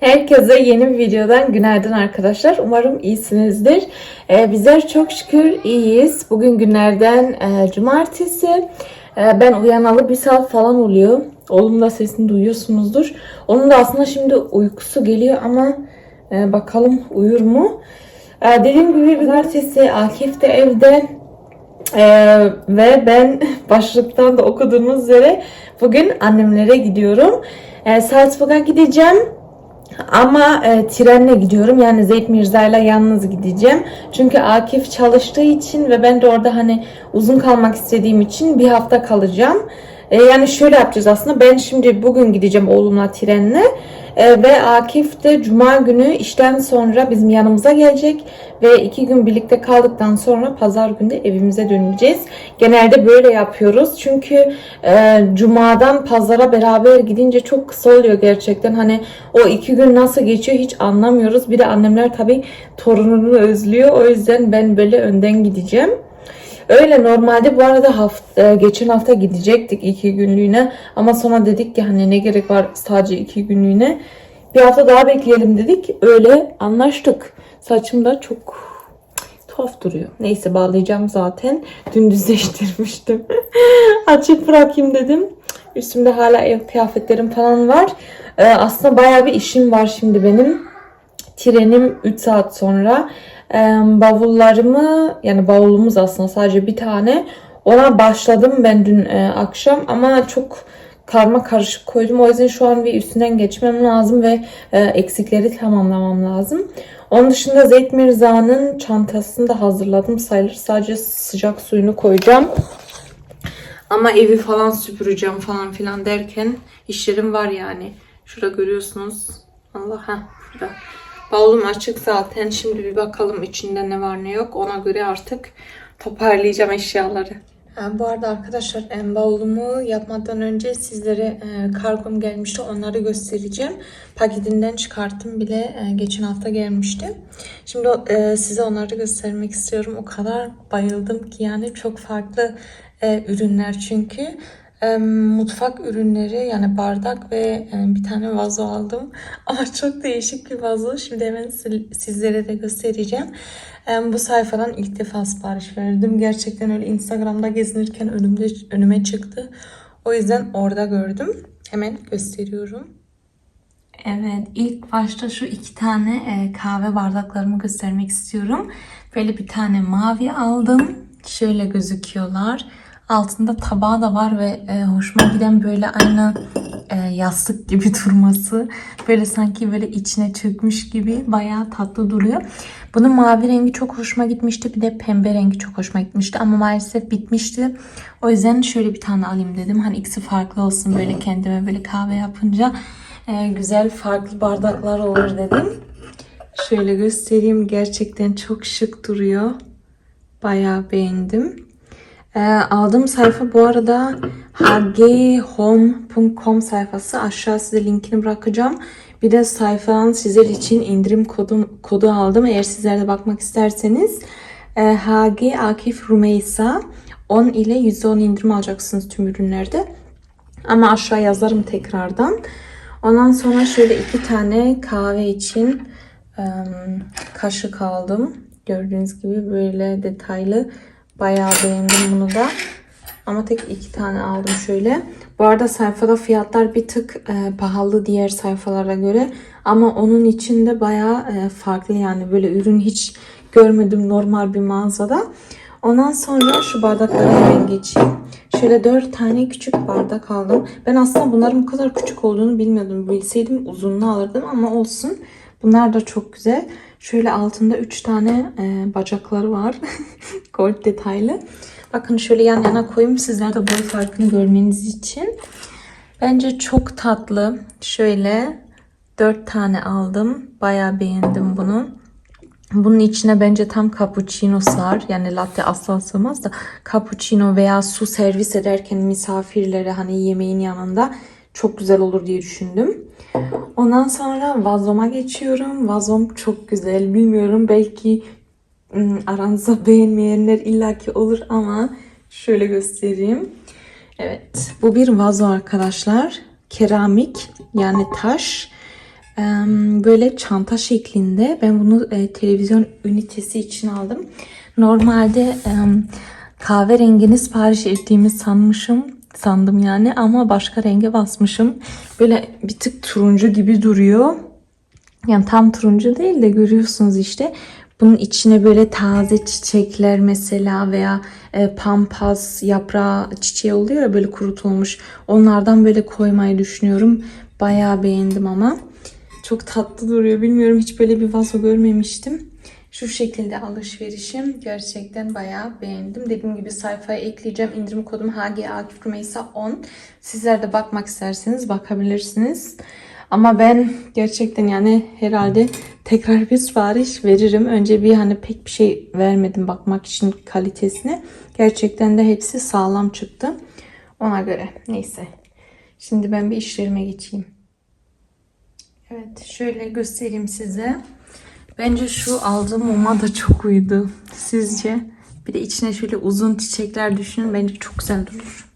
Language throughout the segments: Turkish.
Herkese yeni bir videodan günaydın arkadaşlar. Umarım iyisinizdir. Ee, bizler çok şükür iyiyiz. Bugün günlerden e, cumartesi. E, ben uyanalı bir saat falan oluyor. Oğlum da sesini duyuyorsunuzdur. Onun da aslında şimdi uykusu geliyor ama e, bakalım uyur mu? E, dediğim gibi cumartesi Akif de evde. Ee, ve ben başlıktan da okuduğunuz üzere bugün annemlere gidiyorum. Ee, Salzburg'a gideceğim. Ama e, trenle gidiyorum. Yani Zeyd Mirza'yla yalnız gideceğim. Çünkü Akif çalıştığı için ve ben de orada hani uzun kalmak istediğim için bir hafta kalacağım. E, yani şöyle yapacağız aslında. Ben şimdi bugün gideceğim oğlumla trenle. E, ve Akif de cuma günü işten sonra bizim yanımıza gelecek. Ve iki gün birlikte kaldıktan sonra pazar günü evimize döneceğiz. Genelde böyle yapıyoruz. Çünkü e, cumadan pazara beraber gidince çok kısa oluyor gerçekten. Hani o iki gün nasıl geçiyor hiç anlamıyoruz. Bir de annemler tabii torununu özlüyor. O yüzden ben böyle önden gideceğim. Öyle normalde bu arada hafta, geçen hafta gidecektik iki günlüğüne ama sonra dedik ki hani ne gerek var sadece iki günlüğüne. Bir hafta daha bekleyelim dedik. Öyle anlaştık. Saçım da çok tuhaf duruyor. Neyse bağlayacağım zaten. Dün düzleştirmiştim. Açık bırakayım dedim. Üstümde hala ev kıyafetlerim falan var. Ee, aslında bayağı bir işim var şimdi benim. Trenim 3 saat sonra. Bavullarımı yani bavulumuz aslında sadece bir tane. Ona başladım ben dün e, akşam ama çok karma karışık koydum. O yüzden şu an bir üstünden geçmem lazım ve e, eksikleri tamamlamam lazım. Onun dışında Zeyt Mirza'nın çantasını da hazırladım sayılır. Sadece sıcak suyunu koyacağım. Ama evi falan süpüreceğim falan filan derken işlerim var yani. Şurada görüyorsunuz. Allah ha burada. Bavulum açık zaten. Şimdi bir bakalım içinde ne var ne yok. Ona göre artık toparlayacağım eşyaları. Bu arada arkadaşlar em, bavulumu yapmadan önce sizlere e, kargom gelmişti. Onları göstereceğim. Paketinden çıkarttım bile. e, geçen hafta gelmişti. Şimdi e, size onları göstermek istiyorum. O kadar bayıldım ki yani çok farklı e, ürünler çünkü. Mutfak ürünleri yani bardak ve bir tane vazo aldım. Ama çok değişik bir vazo. Şimdi hemen sizlere de göstereceğim. Bu sayfadan ilk defa sipariş verdim. Gerçekten öyle Instagram'da gezinirken önümde önüme çıktı. O yüzden orada gördüm. Hemen gösteriyorum. Evet, ilk başta şu iki tane e, kahve bardaklarımı göstermek istiyorum. Böyle bir tane mavi aldım. Şöyle gözüküyorlar. Altında tabağı da var ve e, hoşuma giden böyle aynı e, yastık gibi durması. Böyle sanki böyle içine çökmüş gibi bayağı tatlı duruyor. Bunun mavi rengi çok hoşuma gitmişti. Bir de pembe rengi çok hoşuma gitmişti. Ama maalesef bitmişti. O yüzden şöyle bir tane alayım dedim. Hani ikisi farklı olsun böyle kendime böyle kahve yapınca e, güzel farklı bardaklar olur dedim. Şöyle göstereyim. Gerçekten çok şık duruyor. Bayağı beğendim. Ee, aldığım sayfa bu arada hghome.com sayfası. Aşağı size linkini bırakacağım. Bir de sayfadan sizler için indirim kodu, kodu aldım. Eğer sizler de bakmak isterseniz e, HG Akif Rumeysa 10 ile %10 indirim alacaksınız tüm ürünlerde. Ama aşağı yazarım tekrardan. Ondan sonra şöyle iki tane kahve için em, kaşık aldım. Gördüğünüz gibi böyle detaylı. Bayağı beğendim bunu da. Ama tek iki tane aldım şöyle. Bu arada sayfada fiyatlar bir tık e, pahalı diğer sayfalara göre. Ama onun içinde bayağı e, farklı yani böyle ürün hiç görmedim normal bir mağazada. Ondan sonra şu bardaklara hemen geçeyim. Şöyle dört tane küçük bardak aldım. Ben aslında bunların bu kadar küçük olduğunu bilmiyordum. Bilseydim uzunluğu alırdım ama olsun. Bunlar da çok güzel. Şöyle altında üç tane e, bacakları var. Gold detaylı. Bakın şöyle yan yana koyayım sizler de boy farkını görmeniz için. Bence çok tatlı. Şöyle dört tane aldım. Bayağı beğendim bunu. Bunun içine bence tam cappuccino sar. Yani latte asla sığmaz da cappuccino veya su servis ederken misafirlere hani yemeğin yanında çok güzel olur diye düşündüm. Ondan sonra vazoma geçiyorum. Vazom çok güzel. Bilmiyorum belki aranızda beğenmeyenler illaki olur ama şöyle göstereyim. Evet bu bir vazo arkadaşlar. Keramik yani taş. böyle çanta şeklinde. Ben bunu e, televizyon ünitesi için aldım. Normalde kahverengini sipariş ettiğimi sanmışım. Sandım yani ama başka renge basmışım. Böyle bir tık turuncu gibi duruyor. Yani tam turuncu değil de görüyorsunuz işte. Bunun içine böyle taze çiçekler mesela veya e, pampas yaprağı çiçeği oluyor ya böyle kurutulmuş. Onlardan böyle koymayı düşünüyorum. Bayağı beğendim ama. Çok tatlı duruyor. Bilmiyorum hiç böyle bir vazo görmemiştim. Şu şekilde alışverişim gerçekten bayağı beğendim. Dediğim gibi sayfaya ekleyeceğim. İndirim kodum HG Akif Rümeysa 10. Sizler de bakmak isterseniz bakabilirsiniz. Ama ben gerçekten yani herhalde tekrar bir sipariş veririm. Önce bir hani pek bir şey vermedim bakmak için kalitesine. Gerçekten de hepsi sağlam çıktı. Ona göre neyse. Şimdi ben bir işlerime geçeyim. Evet şöyle göstereyim size. Bence şu aldığım muma da çok uydu. Sizce? Bir de içine şöyle uzun çiçekler düşünün. Bence çok güzel durur.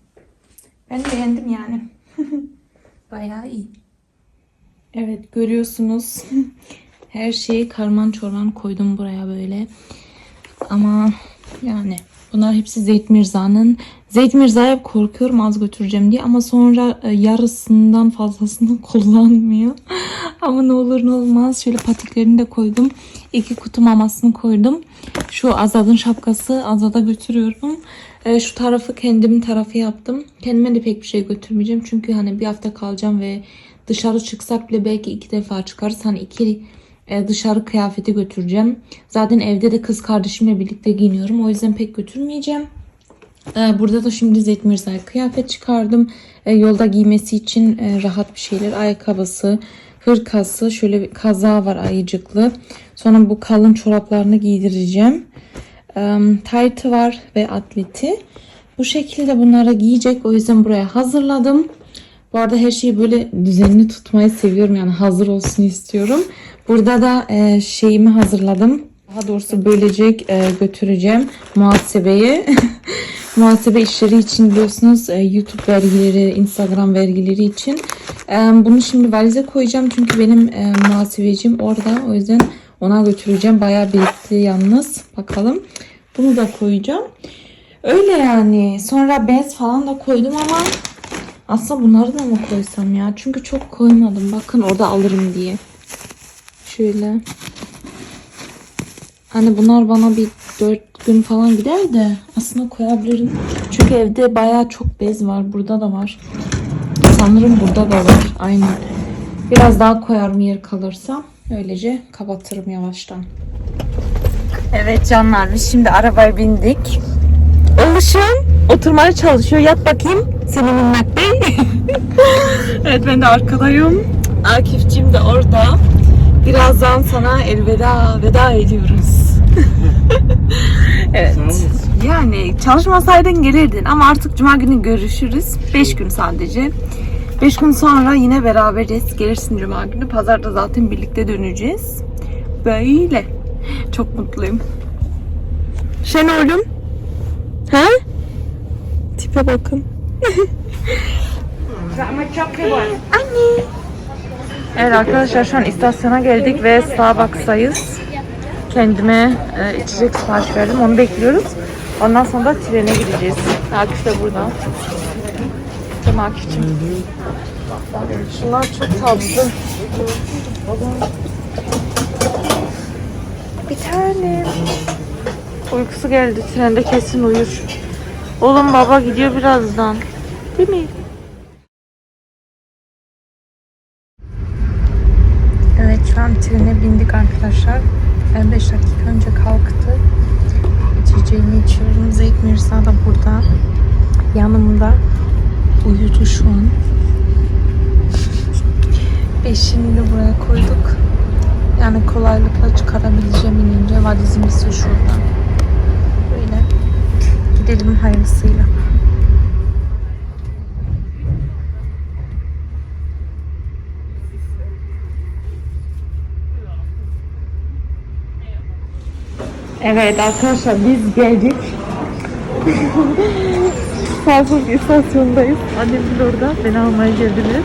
Ben beğendim yani. Bayağı iyi. Evet görüyorsunuz. Her şeyi karman çorman koydum buraya böyle. Ama yani bunlar hepsi Zeyt Mirza'nın. Zeyt Mirza'ya hep korkuyorum az götüreceğim diye ama sonra e, yarısından fazlasını kullanmıyor. ama ne olur ne olmaz. Şöyle patiklerini de koydum. İki kutu mamasını koydum. Şu Azad'ın şapkası Azad'a götürüyorum. E, şu tarafı kendimin tarafı yaptım. Kendime de pek bir şey götürmeyeceğim. Çünkü hani bir hafta kalacağım ve dışarı çıksak bile belki iki defa çıkarız. Hani iki e, dışarı kıyafeti götüreceğim. Zaten evde de kız kardeşimle birlikte giyiniyorum. O yüzden pek götürmeyeceğim. E, Burada da şimdi Zeyt kıyafet çıkardım. E, Yolda giymesi için rahat bir şeyler. Ayakkabısı, hırkası, şöyle bir kaza var ayıcıklı. Sonra bu kalın çoraplarını giydireceğim. E, var ve atleti. Bu şekilde bunları giyecek. O yüzden buraya hazırladım. Bu arada her şeyi böyle düzenli tutmayı seviyorum. Yani hazır olsun istiyorum. Burada da e, şeyimi hazırladım. Daha doğrusu bölecek e, götüreceğim muhasebeye. Muhasebe işleri için biliyorsunuz e, YouTube vergileri, Instagram vergileri için. E, bunu şimdi valize koyacağım çünkü benim e, muhasebecim orada. O yüzden ona götüreceğim. Bayağı birikti yalnız. Bakalım. Bunu da koyacağım. Öyle yani. Sonra bez falan da koydum ama aslında bunları da mı koysam ya? Çünkü çok koymadım. Bakın orada alırım diye. Şöyle. Hani bunlar bana bir 4 gün falan gider de aslında koyabilirim. Çünkü evde bayağı çok bez var. Burada da var. Sanırım burada da var. Aynen. Biraz daha koyarım yer kalırsa. Öylece kapatırım yavaştan. Evet canlar biz şimdi arabaya bindik. Oluşum oturmaya çalışıyor. Yat bakayım senin minnak bey. evet ben de arkadayım. Akif'cim de orada. Birazdan sana elveda veda ediyoruz. evet. Yani çalışmasaydın gelirdin ama artık cuma günü görüşürüz. 5 gün sadece. 5 gün sonra yine beraberiz. Gelirsin cuma günü. Pazarda zaten birlikte döneceğiz. Böyle. Çok mutluyum. Şenol'üm. He? Tipe bakın. Anne. Evet arkadaşlar şu an istasyona geldik ve Starbucks'tayız. Kendime e, içecek sipariş verdim. Onu bekliyoruz. Ondan sonra da trene gideceğiz. Akif de burada. Mi Akif'cim? Şunlar çok tatlı. Bir tane. Uykusu geldi. Trende kesin uyur. Oğlum baba gidiyor birazdan. Değil mi? Evet şu an trene bindik arkadaşlar. 5 dakika önce kalktı. İçeceğimi içiyorum. Zeyt Mirza da burada. Yanımda. Uyudu şu an. Beşini de buraya koyduk. Yani kolaylıkla çıkarabileceğim inince valizimiz de şurada. Gidelim hayırlısıyla. Evet arkadaşlar biz geldik. Salzburg istasyondayız. Annem de orada. Beni almaya geldiler.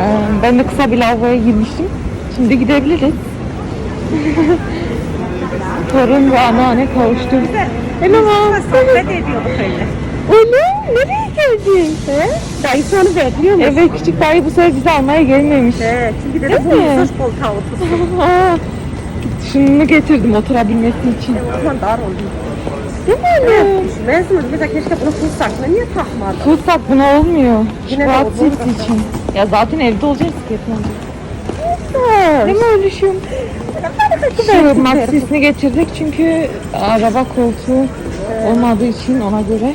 Ee, ben de kısa bir lavaboya girmiştim. Şimdi gidebiliriz. Torun ve anneanne kavuştu. Hello mom. Sohbet ediyorduk öyle. Oğlum nereye geldin? Dayısı onu bekliyor mu? Evet küçük dayı bu sefer bizi almaya gelmemiş. Evet. Çünkü dedi bu mesaj otursun. Ha, şunu getirdim oturabilmesi için. O zaman dar oldu. Değil mi anne? Düşünmez mi? Mesela keşke bunu fırsatla niye takmadın? Tutsak buna olmuyor. Yine cips bakalım. için. Ya zaten evde olacağız ki. Değil mi öyle şey? Şu maxisini getirdik çünkü araba koltuğu olmadığı için ona göre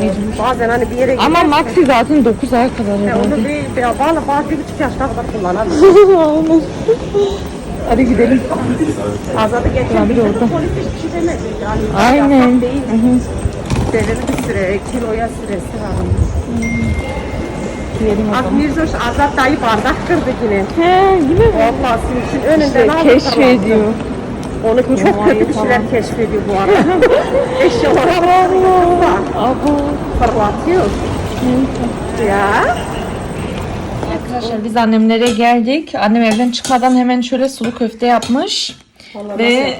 mecbur. Bazen hani bir yere Ama maxi zaten 9 ay kadar E, herhalde. onu bir, bir valla bazı bir buçuk yaşına kadar kullanamıyor. Hadi gidelim. Azadı geçen bir de orada. polis hiçbir şey demedi. Yani Aynen. yasak değil. Hı hı. Belirli bir süre, kiloya süresi var. Gidelim o Az zaman. Mirzoş Azat dayı bardak kırdı yine. He yine mi? Vallahi sizin için önünden İşte aldı, keşfediyor. Onu çok Kemayı kötü bir şeyler falan. keşfediyor bu arada. Eşyalara Abo. fırlatıyor. Ya. Arkadaşlar biz annemlere geldik. Annem evden çıkmadan hemen şöyle sulu köfte yapmış. Ve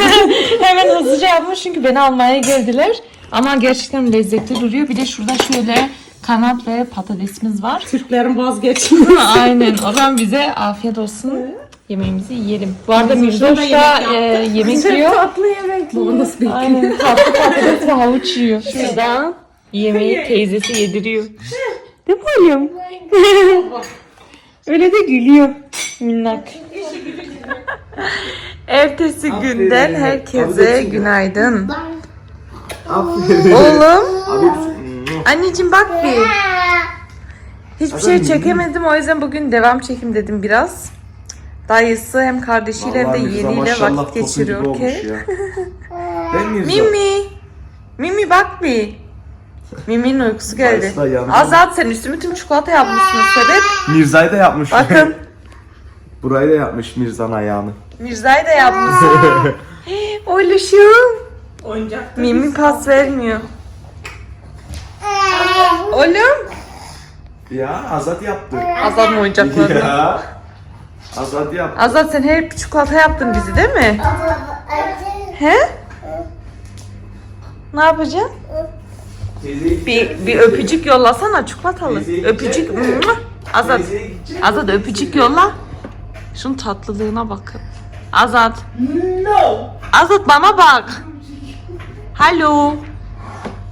hemen hızlıca yapmış çünkü beni almaya geldiler. Ama gerçekten lezzetli duruyor. Bir de şurada şöyle kanat ve patatesimiz var. Türklerin vazgeçilmez. Aynen. O zaman bize afiyet olsun. Yemeğimizi yiyelim. Bu arada Mirzoş da yemek e, yemek yiyor. Tatlı yemek. Bu nasıl bir Aynen. Tatlı patates ve havuç yiyor. Şurada yemeği teyzesi yediriyor. Değil mi oğlum? Öyle de gülüyor. Minnak. Ertesi günden herkese günaydın. Oğlum. Anneciğim bak bir. Hiçbir şey çekemedim o yüzden bugün devam çekim dedim biraz. Dayısı hem kardeşiyle hem de Vallahi Mirza yeğeniyle maşallah vakit geçiriyor. gibi olmuş ya. Ben Mirza. Mimi. Mimi bak bir. Mimi'nin uykusu geldi. Dayısı da yandı. Azat sen üstümü tüm çikolata yapmışsın sebep. Mirza'yı da yapmış. Bakın Burayı da yapmış Mirza'nın ayağını. Mirza'yı da yapmışsın. Oğluşum. Oyuncak. Mimi pas vermiyor. Oğlum. Ya Azat yaptı. Azat mı oyuncaklarını? ya. Azat yaptı. Azat sen hep çikolata yaptın bizi değil mi? He? Ne yapacaksın? Bir, bir öpücük yollasana çikolatalı. Öpücük. Azat. Azat öpücük yolla. Şunun tatlılığına bakın. Azat. Azat bana bak. Alo.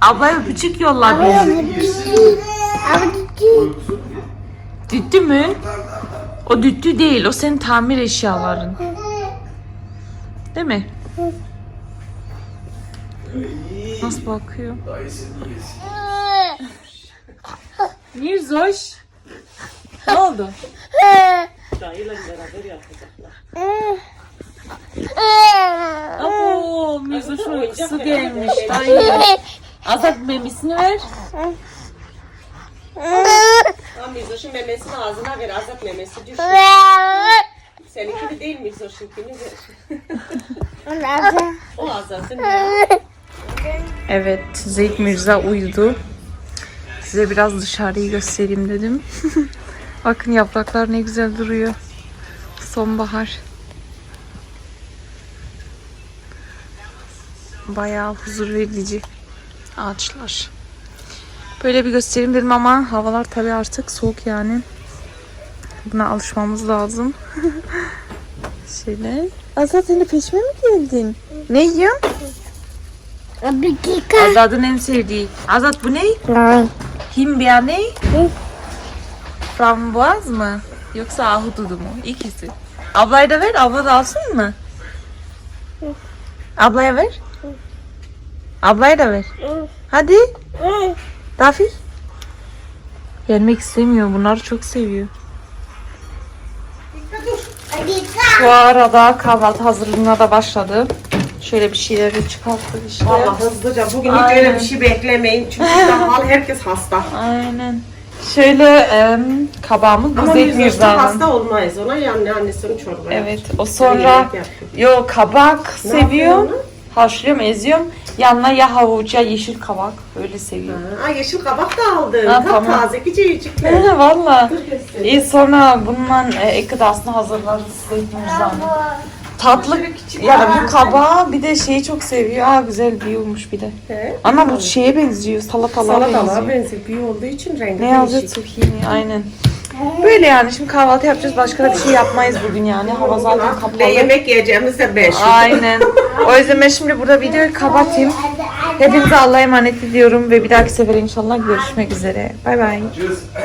Abla öpücük yolla bir. Düttü mü? O düttü değil. O senin tamir eşyaların. Değil mi? Nasıl bakıyor? Mirzoş. Ne oldu? Oo, Mirzoş'un uykusu gelmiş. Ay. Azat memisini ver. Tamam Mirzoş'un memesini ağzına ver. Azat memesi düştü. Seninki de değil Mirzoş'unkini ver. O Azat'ın ya. Evet, Zeyt Mirza uyudu. Size biraz dışarıyı göstereyim dedim. Bakın yapraklar ne güzel duruyor. Sonbahar. Bayağı huzur verici ağaçlar. Böyle bir göstereyim dedim ama havalar tabii artık soğuk yani. Buna alışmamız lazım. Şöyle. Azat sen de peşime mi geldin? Ne yiyorsun? Azat'ın en sevdiği. Azat bu ne? Himbiya ne? Frambuaz mı? Yoksa ahududu mu? İkisi. Ablaya da ver. Abla da alsın mı? Ablaya ver. Ablaya da ver. Hadi. Dafi. Gelmek istemiyor. Bunları çok seviyor. Bu arada kahvaltı hazırlığına da başladı. Şöyle bir şeyleri çıkarttık işte. Valla hızlıca. Bugün hiç Aynen. öyle bir şey beklemeyin. Çünkü daha herkes hasta. Aynen. Şöyle em, kabağımız bu Ama Zeyt Mirzoş'ta Mirza'nın. hasta olmayız ona. Yani annesinin çorba Evet. O sonra Yemek yo kabak seviyor. yapıyor Haşlıyorum, eziyorum. Yanına ya havuç ya yeşil kabak. Öyle seviyorum. Aa, yeşil kabak da aldım. Ha, Tam tamam. taze küçücükler. He valla. İyi sonra bununla e, ek gıdasını hazırlarız. Zeytinimizden. Tatlı yani bu kabağı bir de şeyi çok seviyor. Aa güzel büyümüş bir de. He? Ama bu şeye benziyor. Salatalığa Salatalığa benziyor. benziyor. Büyük olduğu için rengi Ne yazıyor değişik. zucchini aynen. Böyle yani şimdi kahvaltı yapacağız. Başka da bir şey yapmayız bugün yani. Hava zaten kapalı. yemek yiyeceğimiz de beş. Aynen. O yüzden ben şimdi burada videoyu kapatayım. Hepinize Allah'a emanet ediyorum ve bir dahaki sefere inşallah görüşmek üzere. Bay bay.